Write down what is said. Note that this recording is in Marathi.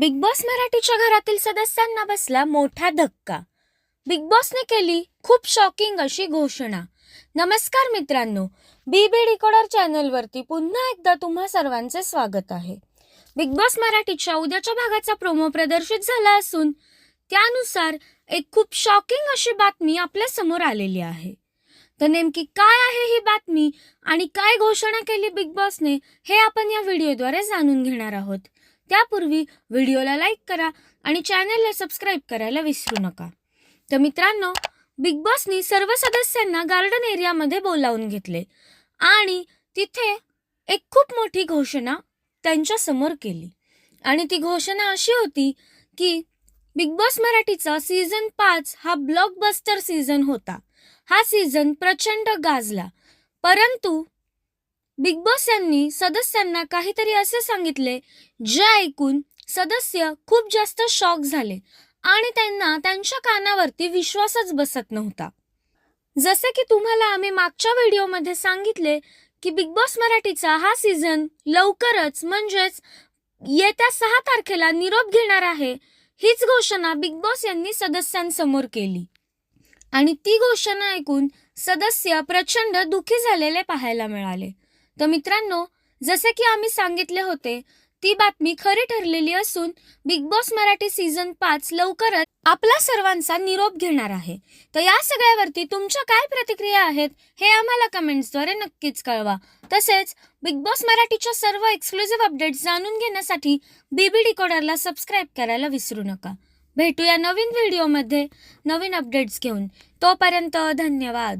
बिग बॉस मराठीच्या घरातील सदस्यांना बसला मोठा धक्का. बिग बॉसने केली खूप शॉकिंग अशी घोषणा. नमस्कार मित्रांनो बी बी डिकोडर चॅनलवरती पुन्हा एकदा तुम्हा सर्वांचे स्वागत आहे. बिग बॉस मराठीच्या उद्याच्या भागाचा प्रोमो प्रदर्शित झाला असून त्यानुसार एक खूप शॉकिंग अशी बातमी आपल्यासमोर आलेली आहे. तर नेमकी काय आहे ही बातमी आणि काय घोषणा केली बिग बॉसने हे आपण या व्हिडिओद्वारे जाणून घेणार आहोत. त्यापूर्वी व्हिडिओला लाईक करा आणि चॅनलला सबस्क्राईब करायला विसरू नका. तर मित्रांनो बिग बॉसनी सर्व सदस्यांना गार्डन एरियामध्ये बोलावून घेतले आणि तिथे एक खूप मोठी घोषणा त्यांच्यासमोर केली. आणि ती घोषणा अशी होती की बिग बॉस मराठीचा सीझन पाच हा ब्लॉकबस्टर सीझन होता. हा सीझन प्रचंड गाजला. परंतु बिग बॉस यांनी सदस्यांना काहीतरी असे सांगितले जे ऐकून सदस्य खूप जास्त शॉक झाले आणि त्यांना त्यांच्या कानावरती विश्वासच बसत नव्हता. जसे की तुम्हाला आम्ही मागच्या व्हिडिओमध्ये सांगितले की बिग बॉस मराठीचा हा सीझन लवकरच म्हणजेच येत्या सहा तारखेला निरोप घेणार आहे हीच घोषणा बिग बॉस यांनी सदस्यांसमोर केली. आणि ती घोषणा ऐकून सदस्य प्रचंड दुखी झालेले पाहायला मिळाले. तर मित्रांनो जसे की आम्ही सांगितले होते ती बातमी खरी ठरलेली असून बिग बॉस मराठी सीझन पाच लवकरच आपला सर्वांचा निरोप घेणार आहे. तर या सगळ्यावरती तुमच्या काय प्रतिक्रिया आहेत हे आम्हाला कमेंट्सद्वारे नक्कीच कळवा. तसेच बिग बॉस मराठीच्या सर्व एक्सक्लुझिव्ह अपडेट्स जाणून घेण्यासाठी बीबी डिकोडरला सबस्क्राईब करायला विसरू नका. भेटूया नवीन व्हिडिओमध्ये नवीन अपडेट्स घेऊन. तोपर्यंत धन्यवाद.